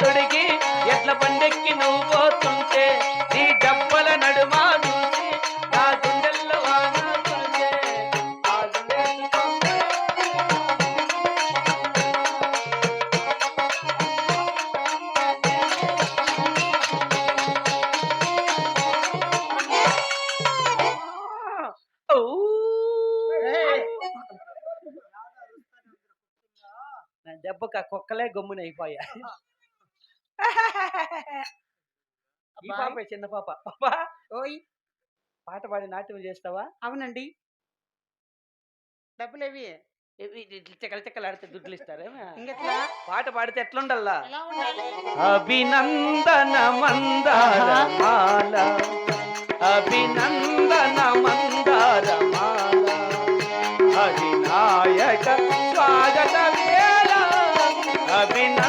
తొడిగి ఎట్ల బండెక్కి నువ్వు పోతుంటే నీ డబ్బల నడుమా చూసి ఆ కుక్కలే గమ్మునైపోయా. చిన్న పాప. పాపా ఓయ్! పాట పాడి నాట్యం చేస్తావా? అవునండి. డబ్బులు ఏవి చెక్కలు చెక్కలు ఆడితే దుడ్లు ఇస్తారు పాట పాడితే ఎట్లుండల్లా? అభినందన మందార మాల. అభినందన మందార మాల. అధినాయక స్వాగత వేళ. అభిన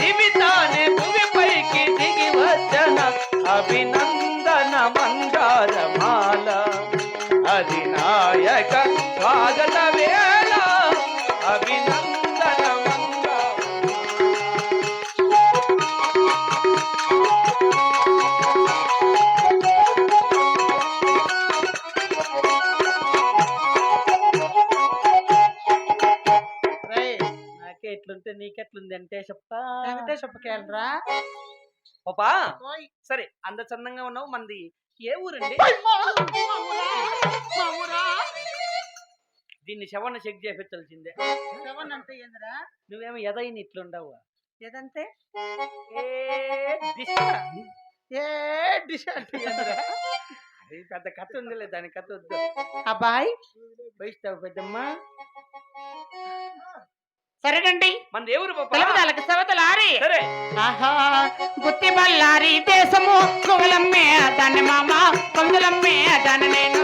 निमिताने भूमि पैकी दिगि वचन अभिनन्द వెంకటేశ్వరకి వెళ్ళరా పాపా సరే అంత చందంగా ఉన్నావు మంది. ఏ ఊరండి? దీన్ని శవన్న చెక్ చేపించాల్సిందే. సెవెన్ అంటే ఏందిరా? నువ్వేమో ఎదైన ఇట్లుండవు ఏదంటే ఏ డిష్ అంటే. పెద్ద కథ ఉందిలే దాని కథ వద్దు. అబ్బాయి? పోయిస్తావు పెద్దమ్మ. సరేనండి. మంది ఎవరు పాప. తెలుగుదాలకు సవతలారి సరే. ఆహా గుత్తి బల్లారి దేశము. కువలమ్మే దాన్ని మామ కొందలమ్మే దాన్ని నేను.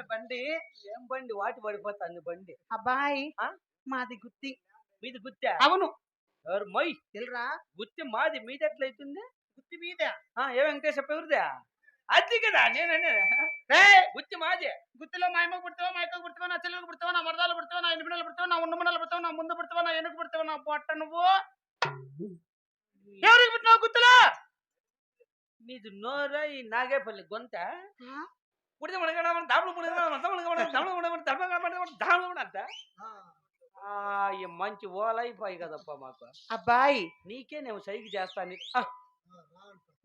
ఏమరా బండి ఏం బండి? వాటి పడిపోతుంది బండి. అబ్బాయి? మాది గుత్తి. మీది గుత్తా? అవును. ఎవరు? మొయ్. తెలురా గుత్తి మాది మీది ఎట్లయితుంది? గుత్తి మీద. ఆ, ఏ వెంకటేశ్వర ఎవరిదా? అది కదా నేననే గుత్తి మాది. గుత్తిలో మా అమ్మ పుడతావా మా అక్క పుడతావా నా చెల్లెలు పుడతావా నా మరదాలు పుడతావా నా ఎనిమిది పుడతావా నా ఉన్న మండలు పుడతావా నా ముందు పుడతావా నా వెనుక పుడతావా నా పొట్ట నువ్వు? ఎవరికి పుట్టినావు గుత్తులో? నీది నోరా ఈ నాగేపల్లి గొంత? పుడితే మనగడ దాపులు పుడితే అంత మంచి ఓలైపోయి కదప్ప మాకు అబ్బాయి నీకే నేను సైకి చేస్తాను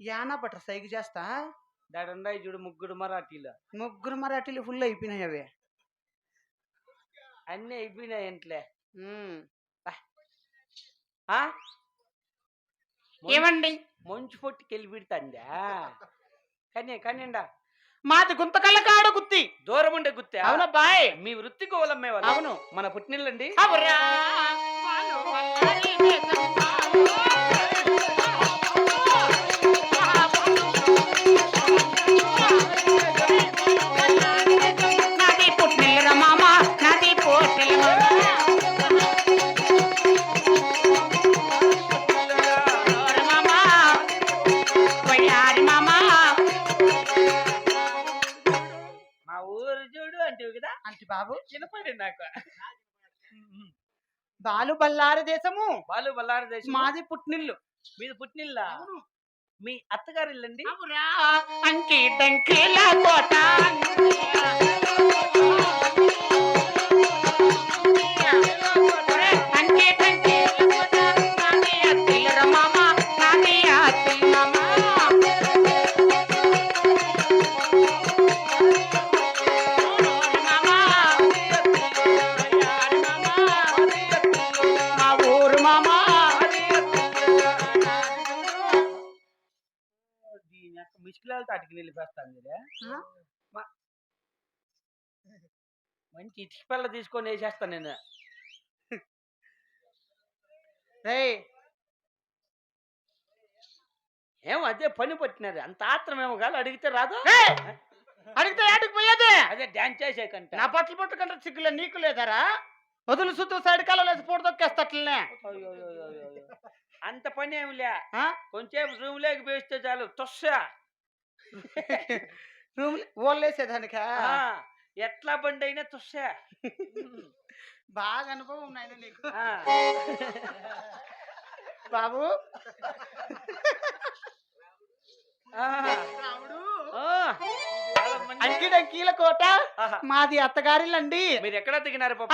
యానా పట్ట సైకి చేస్తా దాడున్నాయి చూడు ముగ్గురు మరాఠీలు ముగ్గురు మరాఠీలు ఫుల్ అయిపోయినాయి అవి అన్నీ అయిపోయినాయి ఇంట్లే ఆ ఏమండి మంచు పొట్టుకి వెళ్ళి పెడుతుందా కానీ కానిండా మాది గుంతకల్ల కాడు గుత్తి. దూరం ఉండే గుత్తే అవునబ్బాయ్ మీ వృత్తి కోవలమ్మే వాళ్ళు అవును. మన పుట్టినిల్లండి. అవురా. నాకు. బాలు బల్లారి దేశము. బాలు బల్లారి దేశం మాది పుట్టినిల్లు మీది పుట్టినిల్లా మీ అత్తగారి ఇల్లండి? అంకి డంకిల కోట. నిలిపేస్తాను మంచి ఇటుక పిల్ల తీసుకొని వేసేస్తాను నేను. ఏమో అదే పని పట్టినది అంత ఆత్రం ఏమో కాదు అడిగితే రాదు! అడిగితే ఏటికి పోయేది? అదే డాన్స్ చేసే కంట నా బట్టలు పట్టుకుంటే సిగ్గులే నీకు లేదరా? వదులు సుత్తు సైడ్ కాలం లేదు పూట తొక్కేస్తా అట్లనే. అంత పని ఏమి లే ఆ? కొంచెం రూమ్ లేకి వేస్తే చాలు తొస్సా రూమ్ ఓళ్ళేసేదానికా ఎట్లా బండి అయినా తొస్సా బాగా అనుభవం నాయన నీకు. బాబు. రాముడు! మంచి- అంకిడంకీల కోట. మాది అత్తగారిలండి మీరు ఎక్కడ దిగినారు పాప.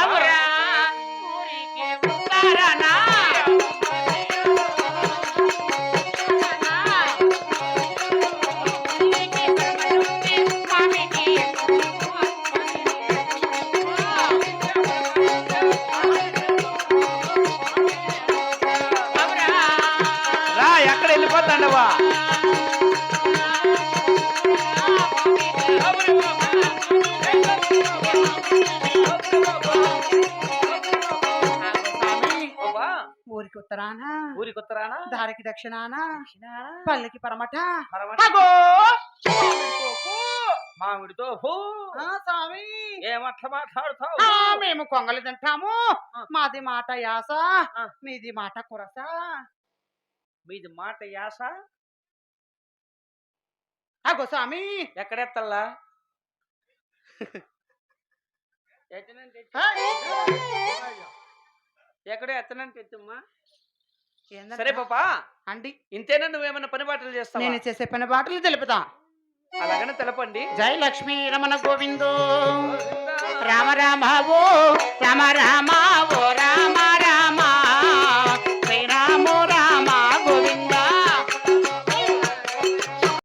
ఉత్తరానా? దారికి దక్షిణాన? పల్లెకి పరమట? మామిడితో స్వామి! ఏమట్లా మాట్లాడుతావు? మేము కొంగలు తింటాము. మాది మాట యాస. మీది మాట కురస. మీది మాట యాస? అగో స్వామి! ఎక్కడెత్తల్లా? ఎక్కడో ఎత్తనంటే ఎత్తమ్మా? సరే పాపా అండి. ఇంతేనా నువ్వేమన్నా పని బాటలు చేస్తావా? నేను చేసే పని బాటలు తెలుపుతా. అలాగనే తెలపండి. జై లక్ష్మీ రమణ గోవిందో. రామ రామ ఓ రామ రామ ఓ రామ